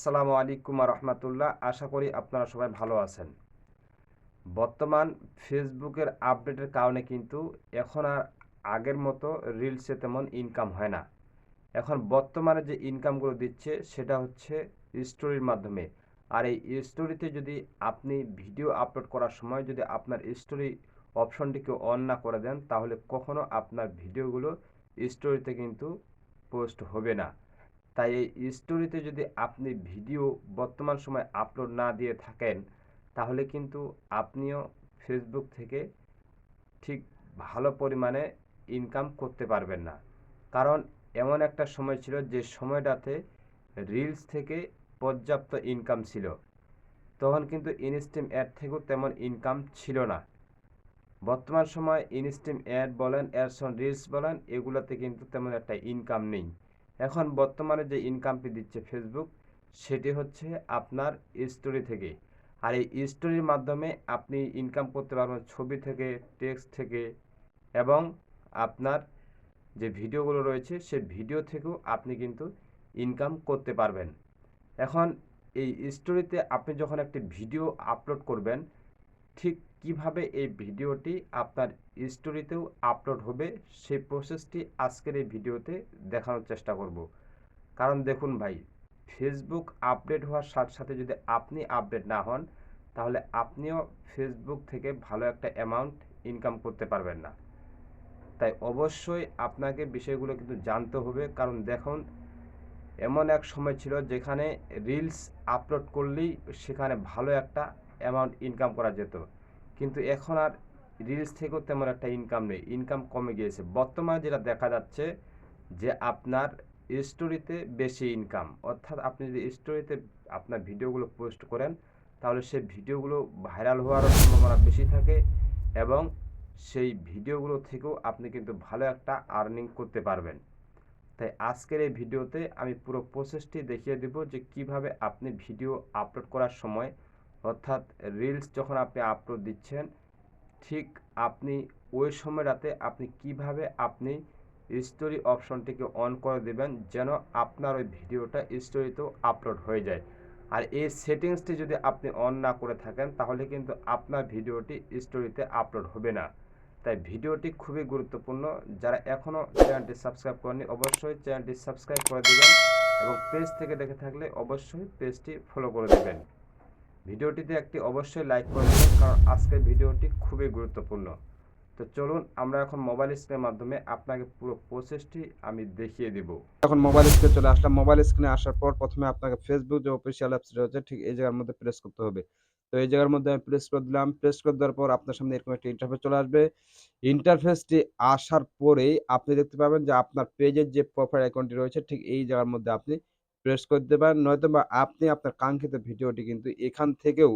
আসসালামু আলাইকুম রহমতুল্লাহ। আশা করি আপনারা সবাই ভালো আছেন। বর্তমান ফেসবুকের আপডেটের কারণে কিন্তু এখন আর আগের মতো রিলসে তেমন ইনকাম হয় না। এখন বর্তমানে যে ইনকামগুলো দিচ্ছে, সেটা হচ্ছে স্টোরির মাধ্যমে। আর এই স্টোরিতে যদি আপনি ভিডিও আপলোড করার সময় যদি আপনার স্টোরি অপশনটিকে অন না করে দেন, তাহলে কখনো আপনার ভিডিওগুলো স্টোরিতে কিন্তু পোস্ট হবে না। তাই এই স্টোরিতে যদি আপনি ভিডিও বর্তমান সময় আপলোড না দিয়ে থাকেন, তাহলে কিন্তু আপনিও ফেসবুক থেকে ঠিক ভালো পরিমাণে ইনকাম করতে পারবেন না। কারণ এমন একটা সময় ছিল যে সময়টাতে রিলস থেকে পর্যাপ্ত ইনকাম ছিল। তখন কিন্তু ইনস্টিম অ্যাড থেকেও তেমন ইনকাম ছিল না। বর্তমান সময় ইনস্টিম অ্যাড বলেন অ্যাডসন রিলস বলেন, এগুলোতে কিন্তু তেমন একটা ইনকাম নেই। এখন বর্তমানে যে ইনকামটি দিচ্ছে ফেসবুক সেটি হচ্ছে আপনার স্টোরি থেকে। আর এই স্টোরির মাধ্যমে আপনি ইনকাম করতে পারবেন ছবি থেকে টেক্সট থেকে এবং আপনার যে ভিডিওগুলো রয়েছে, সে ভিডিও থেকেও আপনি কিন্তু ইনকাম করতে পারবেন। এখন এই স্টোরিতে আপনি যখন একটি ভিডিও আপলোড করবেন, ঠিক কীভাবে এই ভিডিওটি আপনার স্টোরিতেও আপলোড হবে সেই প্রসেসটি আজকের এই ভিডিওতে দেখানোর চেষ্টা করব। কারণ দেখুন ভাই ফেসবুক আপডেট হওয়ার সাথে সাথে যদি আপনি আপডেট না হন, তাহলে আপনিও ফেসবুক থেকে ভালো একটা অ্যামাউন্ট ইনকাম করতে পারবেন না। তাই অবশ্যই আপনাকে বিষয়গুলো কিন্তু জানতে হবে। কারণ দেখুন, এমন এক সময় ছিল যেখানে রিলস আপলোড করলেই সেখানে ভালো একটা অ্যামাউন্ট ইনকাম করা যেত। কিন্তু এখন আর রিলস থেকেও তেমন একটা ইনকাম নেই। ইনকাম কমে গিয়েছে। বর্তমানে যেটা দেখা যাচ্ছে যে আপনার স্টোরিতে বেশি ইনকাম অর্থাৎ আপনি যদি স্টোরিতে আপনার ভিডিওগুলো পোস্ট করেন, তাহলে সেই ভিডিওগুলো ভাইরাল হওয়ার সম্ভাবনা বেশি থাকে এবং সেই ভিডিওগুলো থেকেও আপনি কিন্তু ভালো একটা আর্নিং করতে পারবেন। তাই আজকের এই ভিডিওতে আমি পুরো প্রসেসটি দেখিয়ে দেব যে কীভাবে আপনি ভিডিও আপলোড করার সময় অর্থাৎ রিলস যখন আপনি আপলোড দিচ্ছেন, ঠিক আপনি ওই সময়টাতে আপনি কীভাবে আপনি স্টোরি অপশনটিকে অন করে দেবেন যেন আপনার ওই ভিডিওটা স্টোরিতেও আপলোড হয়ে যায়। আর এই সেটিংসটি যদি আপনি অন না করে থাকেন, তাহলে কিন্তু আপনার ভিডিওটি স্টোরিতে আপলোড হবে না। তাই ভিডিওটি খুবই গুরুত্বপূর্ণ। যারা এখনও চ্যানেলটি সাবস্ক্রাইব করেনি অবশ্যই চ্যানেলটি সাবস্ক্রাইব করে দেবেন এবং পেজ থেকে দেখে থাকলে অবশ্যই পেজটি ফলো করে দেবেন। ভিডিওটিতে একটি অবশ্যই লাইক করে দেবেন, কারণ আজকের ভিডিওটি খুবই গুরুত্বপূর্ণ। তো চলুন, আমরা এখন মোবাইল স্ক্রিনের মাধ্যমে আপনাকে পুরো প্রসেসটি আমি দেখিয়ে দিব। এখন মোবাইল স্ক্রিনে চলে আসলাম। মোবাইল স্ক্রিনে আসার পর প্রথমে আপনাকে ফেসবুক যে অফিসিয়াল অ্যাপস রয়েছে, ঠিক এই জায়গার মধ্যে প্রেস করতে হবে। তো এই জায়গার মধ্যে আমি প্রেস করে দিলাম। প্রেস করে দেওয়ার পর আপনার সামনে এরকম একটা ইন্টারফেস চলে আসবে। ইন্টারফেসটি আসার পরেই আপনি দেখতে পাবেন যে আপনার পেজের যে প্রোফাইল অ্যাকাউন্টটি রয়েছে, ঠিক এই জায়গার মধ্যে আপনি প্রেস করে দিতে পারেন নয়তো বা আপনি আপনার কাঙ্ক্ষিত ভিডিওটি কিন্তু এখান থেকেও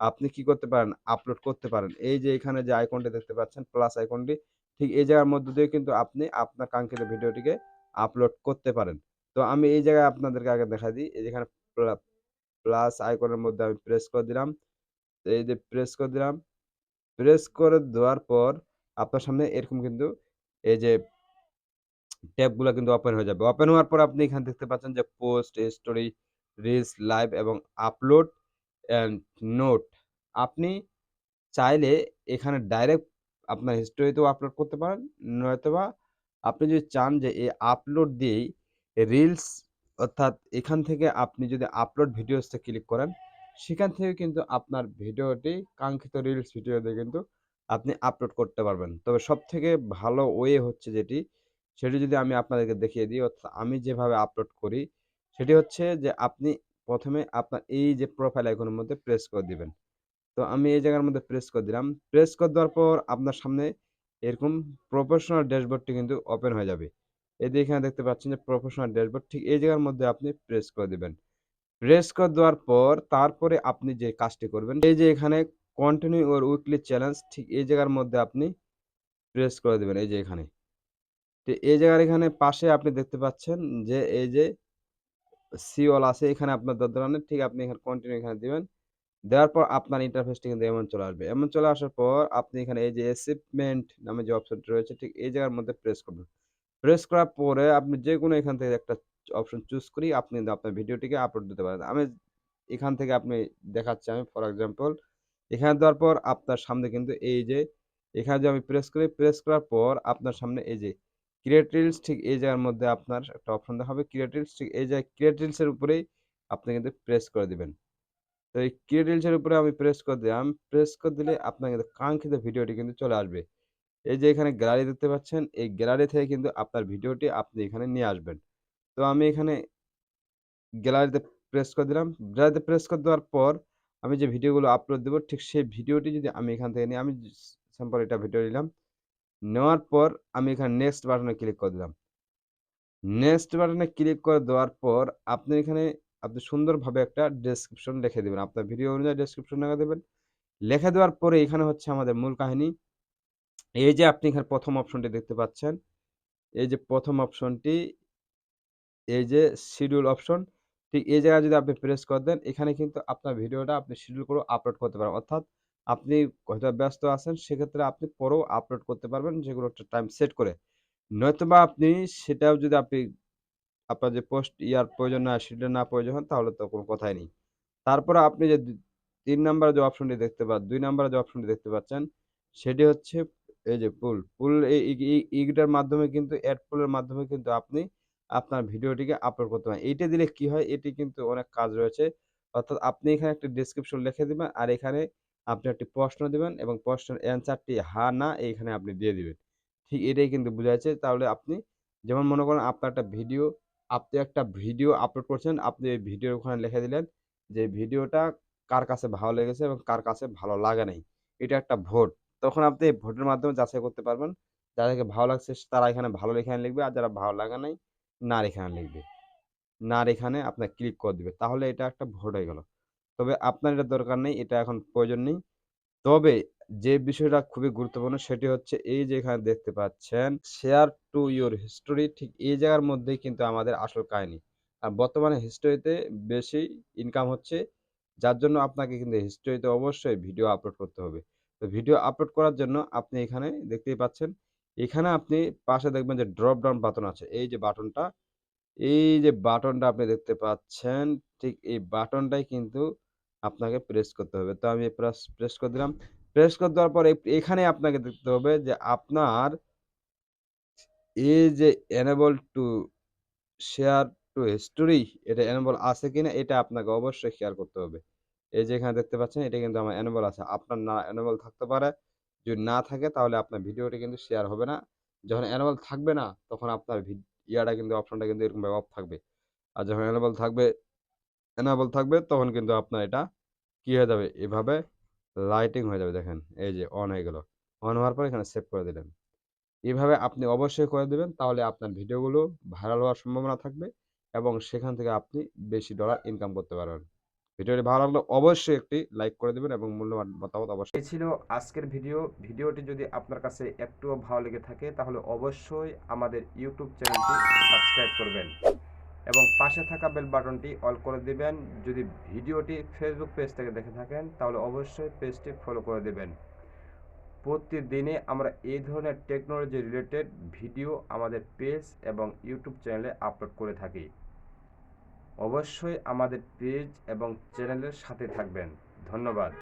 আপনি কি করতে পারেন আপলোড করতে পারেন। এই যে এখানে যে আইকনটি দেখতে পাচ্ছেন প্লাস আইকনটি ঠিক এই জায়গার মধ্যে দিয়ে কিন্তু আপনি আপনার কাঙ্ক্ষিত ভিডিওটিকে আপলোড করতে পারেন। তো আমি এই জায়গায় আপনাদেরকে আগে দেখা দিই, এই যেখানে প্লাস আইকনের মধ্যে আমি প্রেস করে দিলাম। এই যে প্রেস করে দিলাম। প্রেস করে দেওয়ার পর আপনার সামনে এরকম কিন্তু এই যে ট্যাবগুলো কিন্তু ওপেন হয়ে যাবে। ওপেন হওয়ার পর আপনি এখানে দেখতে পাচ্ছেন যে পোস্ট, স্টোরি, রিলস, লাইভ এবং আপলোড অ্যান্ড নোট। আপনি চাইলে এখানে ডাইরেক্ট আপনার হিস্টোরিতেও আপলোড করতে পারেন, নয়তোবা আপনি যদি চান যে এই আপলোড দিয়েই রিলস অর্থাৎ এখান থেকে আপনি যদি আপলোড ভিডিওসটা ক্লিক করেন, সেখান থেকে কিন্তু আপনার ভিডিওটি, কাঙ্ক্ষিত রিলস ভিডিওতে কিন্তু আপনি আপলোড করতে পারবেন। তবে সব থেকে ভালো ওয়ে হচ্ছে যেটি সেটি যদি আমি আপনাদেরকে দেখিয়ে দিই, অর্থাৎ আমি যেভাবে আপলোড করি, সেটি হচ্ছে যে আপনি প্রথমে আপনার এই যে প্রোফাইল আইকনের মধ্যে প্রেস করে দিবেন। তো আমি এই জায়গার মধ্যে প্রেস করে দিলাম। প্রেস করে দেওয়ার পর আপনার সামনে এরকম প্রফেশনাল ড্যাশবোর্ডটি কিন্তু ওপেন হয়ে যাবে। এই যে এখানে দেখতে পাচ্ছেন যে প্রফেশনাল ড্যাশবোর্ড ঠিক এই জায়গার মধ্যে আপনি প্রেস করে দিবেন। প্রেস করে দেওয়ার পর তারপরে আপনি যে কাজটি করবেন, এই যে এখানে কন্টিনিউ ওর উইকলি চ্যালেঞ্জ ঠিক এই জায়গার মধ্যে আপনি প্রেস করে দেবেন, এই যে এখানে। এই জায়গার এখানে পাশে আপনি দেখতে পাচ্ছেন যে এই যে সিওল আছে এখানে আপনার ধরনের ঠিক আপনি এখানে কন্টিনিউ এখানে দিবেন। দেওয়ার পর আপনার ইন্টারফেসটি কিন্তু এমন চলে আসবে। এমন চলে আসার পর আপনি এখানে এই যে অ্যাচিভমেন্ট নামে যে অপশনটি রয়েছে ঠিক এই জায়গার মধ্যে প্রেস করবেন। প্রেস করার পরে আপনি যে কোনো এখান থেকে একটা অপশন চুজ করি আপনি কিন্তু আপনার ভিডিওটিকে আপলোড দিতে পারেন। আমি এখান থেকে আপনি দেখাচ্ছি আমি ফর এক্সাম্পল এখানে দেওয়ার পর আপনার সামনে কিন্তু এই যে এখানে যে আমি প্রেস করি, প্রেস করার পর আপনার সামনে এই যে ক্রিয়েট রিলস ঠিক এই জায়গার মধ্যে আপনার একটা অপশন দেখাবে ক্রিয়েট রিলস ঠিক এই জায়গায় ক্রিয়েট রিলস এর উপরেই আপনি কিন্তু প্রেস করে দিবেন। তো এই ক্রিয়েট রিলস এর উপরে আমি প্রেস করে দিলাম। প্রেস করে দিলে আপনার কিন্তু কাঙ্ক্ষিত ভিডিওটি কিন্তু চলে আসবে। এই যে এখানে গ্যালারি দেখতে পাচ্ছেন, এই গ্যালারি থেকে কিন্তু আপনার ভিডিওটি আপনি এখানে নিয়ে আসবেন। তো আমি এখানে গ্যালারিতে প্রেস করে দিলাম। গ্যালারিতে প্রেস করে দেওয়ার পর আমি যে ভিডিওগুলো আপলোড দেবো ঠিক সেই ভিডিওটি যদি আমি এখান থেকে নিই, আমি স সিম্পল এটা ভিডিও নিলাম। নেওয়ার পর আমি এখানে নেক্সট বাটনে ক্লিক করে দিলাম। নেক্সট বাটনে ক্লিক করে দেওয়ার পর আপনি এখানে আপনি সুন্দরভাবে একটা ডেসক্রিপশন লিখে দেবেন আপনার ভিডিও অনুযায়ী ডেসক্রিপশন লিখে দিবেন। লিখে দেওয়ার পরে এখানে হচ্ছে আমাদের মূল কাহিনী। এই যে আপনি এখানে প্রথম অপশনটি দেখতে পাচ্ছেন। এই যে প্রথম অপশনটি এই যে শিডিউল অপশন ঠিক এই জায়গায় যদি আপনি প্রেস করে দেন, এখানে কিন্তু আপনার ভিডিওটা আপনি শিডিউল করে আপলোড করতে পারেন। অর্থাৎ আপনি হয়তো ব্যস্ত আছেন সেক্ষেত্রে আপনি পরেও আপলোড করতে পারবেন যেগুলো একটা টাইম সেট করে। নয়তোবা আপনি সেটাও যদি আপনি, আপনার যে পোস্ট ইয়ার প্রয়োজন না সেটা না প্রয়োজন হয় তাহলে তো কোনো কথাই নেই। তারপরে আপনি যে তিন ৩ নাম্বারে যে অপশনটি দেখতে পা ২ নাম্বারে যে অপশনটি দেখতে পাচ্ছেন সেটি হচ্ছে এই যে পুল। পুল এই ই ই, এইটার মাধ্যমে কিন্তু এড পুলের মাধ্যমে কিন্তু আপনি আপনার ভিডিওটিকে আপলোড করতে পারেন। এইটা দিলে কি হয়? এটি কিন্তু অনেক কাজ রয়েছে। অর্থাৎ আপনি এখানে একটা ডেসক্রিপশন লিখে দেবেন আর এখানে আপনি একটি প্রশ্ন দিবেন এবং প্রশ্নের অ্যান্সারটি হা, না এইখানে আপনি দিয়ে দিবেন। ঠিক এটাই কিন্তু বুঝাইছে। তাহলে আপনি যেমন মনে করেন আপনার একটা ভিডিও আপনি একটা ভিডিও আপলোড করছেন, আপনি এই ভিডিওর ওখানে লিখে দিলেন যে ভিডিওটা কার কাছে ভালো লেগেছে এবং কার কাছে ভালো লাগে নাই। এটা একটা ভোট। তখন আপনি এই ভোটের মাধ্যমে যাচাই করতে পারবেন। যাদেরকে ভালো লাগছে তারা এখানে ভালো এখানে লিখবে আর যারা ভালো লাগে নাই, নার এখানে লিখবে। নার এখানে আপনার ক্লিক করে দিবে। তাহলে এটা একটা ভোট হয়ে গেল। তবে আপনার এটা দরকার নেই, এটা এখন প্রয়োজন নেই। তবে যে বিষয়টা খুবই গুরুত্বপূর্ণ সেটি হচ্ছে এই যে এখানে দেখতে পাচ্ছেন শেয়ার টু ইউর হিস্টোরি ঠিক এই জায়গার মধ্যেই কিন্তু আমাদের আসল কাহিনী। আর বর্তমানে হিস্টোরিতে বেশি ইনকাম হচ্ছে। যার জন্য আপনাকে কিন্তু হিস্টোরিতে অবশ্যই ভিডিও আপলোড করতে হবে। তো ভিডিও আপলোড করার জন্য আপনি এখানে দেখতেই পাচ্ছেন। এখানে আপনি পাশে দেখবেন যে ড্রপ ডাউন বাটন আছে। এই যে বাটনটা, এই যে বাটনটা আপনি দেখতে পাচ্ছেন ঠিক এই বাটনটাই কিন্তু আপনাকে প্রেস করতে হবে। তো আমি প্রেস প্রেস করে দিলাম। প্রেস করে দেওয়ার পরে এখানে আপনাকে দেখতে হবে যে আপনার এই যে enable to share to history এটা এনেবল আছে কিনা, এটা আপনাকে অবশ্যই শেয়ার করতে হবে। এই যে এখানে দেখতে পাচ্ছেন, এটা কিন্তু আমার এনেবল আছে। আপনার না এনেবল থাকতে পারে। যদি না থাকে, তাহলে আপনার ভিডিওটি কিন্তু শেয়ার হবে না। যখন এনেবল থাকবে না, তখন আপনার ইয়াটা কিন্তু অপশনটা কিন্তু এরকমভাবে অফ থাকবে। আর যখন এনেবল থাকবে এনেবল থাকবে, তখন কিন্তু আপনার এটা কি হয়ে যাবে? এভাবে লাইটিং হয়ে যাবে, দেখেন। এই যে অন হয়ে গেল। অন হওয়ার পর এখানে সেভ করে দিলেন। এভাবে আপনি অবশ্যই করে দিবেন, তাহলে আপনার ভিডিওগুলো ভাইরাল হওয়ার সম্ভাবনা থাকবে এবং সেখান থেকে আপনি বেশি ডলার ইনকাম করতে পারবেন। ভিডিওটি ভালো লাগলে অবশ্যই একটি লাইক করে দিবেন এবং মূল্যবান মতামত অবশ্যই ছিল আজকের ভিডিও। ভিডিওটি যদি আপনার কাছে একটুও ভালো লেগে থাকে, তাহলে অবশ্যই আমাদের ইউটিউব চ্যানেলটি সাবস্ক্রাইব করবেন এবং পাশে থাকা বেল বাটনটি অল করে দিবেন। যদি ভিডিওটি ফেসবুক পেজ থেকে দেখে থাকেন, তাহলে অবশ্যই পেজটি ফলো করে দিবেন। প্রতিদিনে আমরা এই ধরনের টেকনোলজি রিলেটেড ভিডিও আমাদের পেজ এবং ইউটিউব চ্যানেলে আপলোড করে থাকি। অবশ্যই আমাদের পেজ এবং চ্যানেলের সাথে থাকবেন। ধন্যবাদ।